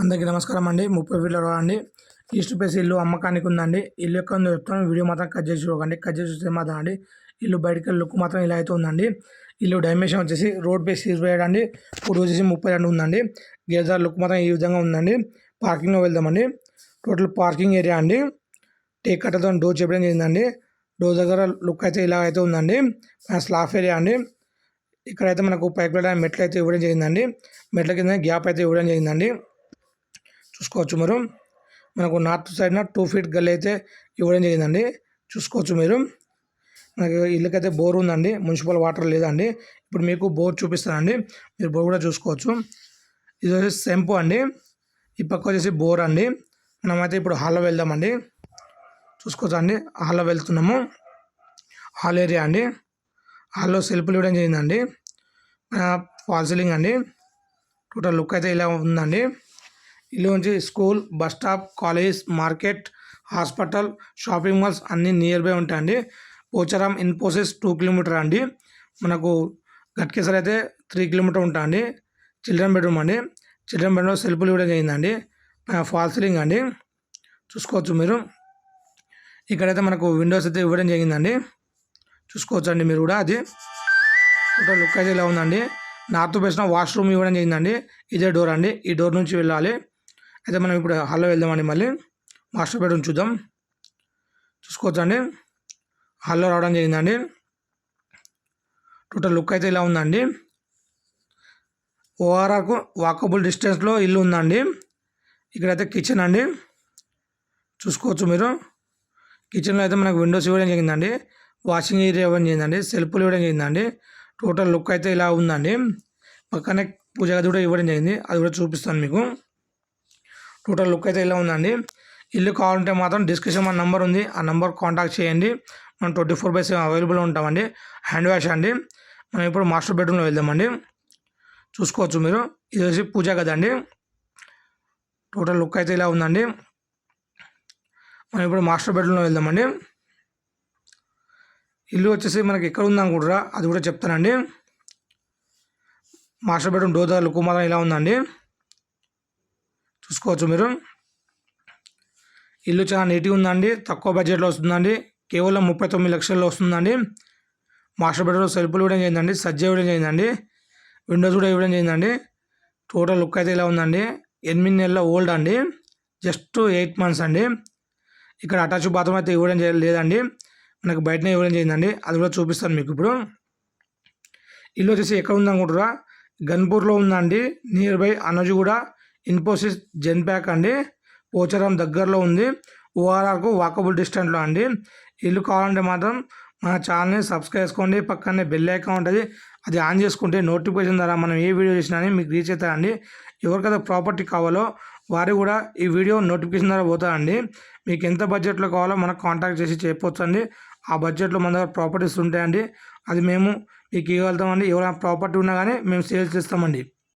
అందరికీ నమస్కారం అండి. ముప్పై ఫీట్ల అండి. ఈస్ట్ ప్లేస్ ఇల్లు అమ్మకానికి ఉందండి. ఇల్లు ఎక్కడ ఉందో చెప్తాను వీడియో మాత్రం కట్ చేసి చూడండి కట్ చేసి చూస్తే మాత్రం అండి ఇల్లు బయటకి లుక్ మాత్రం ఇలా అయితే ఉందండి. ఇల్లు డైమెన్షన్ వచ్చేసి రోడ్ బేస్ ఇరవై ఏడు అండి. పొడి వచ్చేసి ముప్పై రెండు ఉందండి. గేజార్ లుక్ మాత్రం ఈ విధంగా ఉందండి. పార్కింగ్లో వెళ్దామండి. టోటల్ పార్కింగ్ ఏరియా అండి. టేక్ కట్టతో డోర్ చెప్పడం జరిగిందండి. డోర్ దగ్గర లుక్ అయితే ఇలా అయితే ఉందండి. స్లాఫ్ ఏరియా అండి. ఇక్కడైతే మనకు పైకి వెళ్ళడానికి మెట్లు అయితే ఇవ్వడం జరిగిందండి. మెట్ల కింద గ్యాప్ అయితే ఇవ్వడం జరిగిందండి. చూసుకోవచ్చు మీరు. మనకు నార్త్ సైడ్న టూ ఫీట్ గల్లీ అయితే ఇవ్వడం జరిగిందండి. చూసుకోవచ్చు మీరు. మనకి ఇల్లుకైతే బోర్ ఉందండి. మున్సిపల్ వాటర్ లేదండి. ఇప్పుడు మీకు బోర్ చూపిస్తానండి. మీరు బోర్ కూడా చూసుకోవచ్చు. ఇది వచ్చేసి సెంపు అండి. ఈ పక్క వచ్చేసి బోర్ అండి. మనమైతే ఇప్పుడు హాల్లో వెళ్దామండి. చూసుకోవచ్చు అండి? హాల్లో వెళ్తున్నాము. హాల్ ఏరియా అండి. హాల్లో సెల్ఫ్లు ఇవ్వడం జరిగిందండి. ఫాల్ సీలింగ్ అండి. టోటల్ లుక్ అయితే ఇలా ఉందండి. ఇల్లు నుంచి school bus stop college market hospital shopping malls అన్నీ నియర్ బై ఉంటాయండి. పోచారం ఇన్ఫోసిస్ టూ కిలోమీటర్ అండి. మనకు గట్కేసర్ అయితే త్రీ కిలోమీటర్ ఉంటాయండి. చిల్డ్రన్ బెడ్రూమ్ అండి. చిల్డ్రన్ బెడ్రూమ్ సెల్ఫ్లు ఇవ్వడం జరిగిందండి. ఫాల్ సీలింగ్ అండి. చూసుకోవచ్చు మీరు. ఇక్కడైతే మనకు విండోస్ అయితే ఇవ్వడం జరిగిందండి. చూసుకోవచ్చండి మీరు కూడా. అది టోటల్ లుక్ అయితే ఇలా ఉందండి. నార్త్ వేసిన వాష్రూమ్ ఇవ్వడం జరిగిందండి. ఇదే డోర్ అండి. ఈ డోర్ నుంచి వెళ్ళాలి. అయితే మనం ఇప్పుడు హాల్లో వెళ్దామండి మళ్ళీ. మాస్టర్ బెడ్రూమ్ చూద్దాం. చూసుకోవచ్చు అండి హాల్లో రావడం జరిగిందండి. టోటల్ లుక్ అయితే ఇలా ఉందండి. ఓఆర్ఆర్కు వాకబుల్ డిస్టెన్స్లో ఇల్లు ఉందండి. ఇక్కడైతే కిచెన్ అండి. చూసుకోవచ్చు మీరు. కిచెన్లో అయితే మనకు విండోస్ ఇవ్వడం జరిగిందండి. వాషింగ్ ఏరియా ఇవ్వడం జరిగిందండి సెల్ఫ్లు ఇవ్వడం జరిగిందండి టోటల్ లుక్ అయితే ఇలా ఉందండి. పక్కనే పూజ గది కూడా ఇవ్వడం జరిగింది. అది కూడా చూపిస్తాను మీకు. టోటల్ లుక్ అయితే ఇలా ఉందండి. ఇల్లు కావాలంటే మాత్రం డిస్క్రిప్షన్ మన నెంబర్ ఉంది. ఆ నెంబర్ కాంటాక్ట్ చేయండి. మనం twenty four by seven available ఉంటామండి. హ్యాండ్ వాష్ అండి. మనం ఇప్పుడు మాస్టర్ బెడ్రూమ్లో వెళ్దామండి. చూసుకోవచ్చు మీరు. ఇది వచ్చి పూజ గది అండి. టోటల్ లుక్ అయితే ఇలా ఉందండి. మనం ఇప్పుడు మాస్టర్ బెడ్రూమ్లో వెళ్దామండి. ఇల్లు వచ్చేసి మనకి ఎక్కడ ఉందనుకుంటారా అది కూడా చెప్తానండి. మాస్టర్ బెడ్రూమ్ డోర్ దగ్గర ఇలా ఉందండి. చూసుకోవచ్చు మీరు. ఇల్లు చాలా నీట్గా ఉందండి. తక్కువ బడ్జెట్లో వస్తుందండి. కేవలం ముప్పై తొమ్మిది లక్షల్లో వస్తుందండి. మాస్టర్ బెడ్రూమ్ సెల్ఫ్లు ఇవ్వడం చేయిందండి సజ్జ ఇవ్వడం చేయిందండి విండోస్ కూడా ఇవ్వడం చేయిందండి టోటల్ లుక్ అయితే ఇలా ఉందండి. ఎనిమిది నెలల ఓల్డ్ అండి. జస్ట్ ఎయిట్ మంత్స్ అండి. ఇక్కడ అటాచ్ బాత్రూమ్ అయితే ఇవ్వడం లేదండి. మనకు బయటనే ఇవ్వడం చేయిందండి అది కూడా చూపిస్తాను మీకు ఇప్పుడు. ఇల్లు వచ్చేసి ఎక్కడ ఉందనుకుంటారా గన్పూర్లో ఉందండి. Near by Anajuguda Infosys Genpact అండి. పోచారం దగ్గరలో ఉంది. ఓఆర్ఆర్కు వాకబుల్ డిస్టెంట్లో అండి. ఇల్లు కావాలంటే మాత్రం మన ఛానల్ని సబ్స్క్రైబ్ చేసుకోండి. పక్కనే బెల్ ఐకాన్ ఉంటుంది. అది ఆన్ చేసుకుంటే నోటిఫికేషన్ ద్వారా మనం ఏ వీడియో చేసినా మీకు రీచ్ అవుతాయండి. ఎవరికైతే ప్రాపర్టీ కావాలో వారు కూడా ఈ వీడియో నోటిఫికేషన్ ద్వారా పోతారండి మీకు ఎంత బడ్జెట్లో కావాలో మనకు కాంటాక్ట్ చేసి చెప్పవచ్చు అండి ఆ బడ్జెట్లో మన దగ్గర ప్రాపర్టీస్ ఉంటాయండి. అది మేము మీకు ఇవ్వగలుగుతామండి. ఎవరైనా ప్రాపర్టీ ఉన్నా కానీ మేము సేల్స్ చేస్తామండి.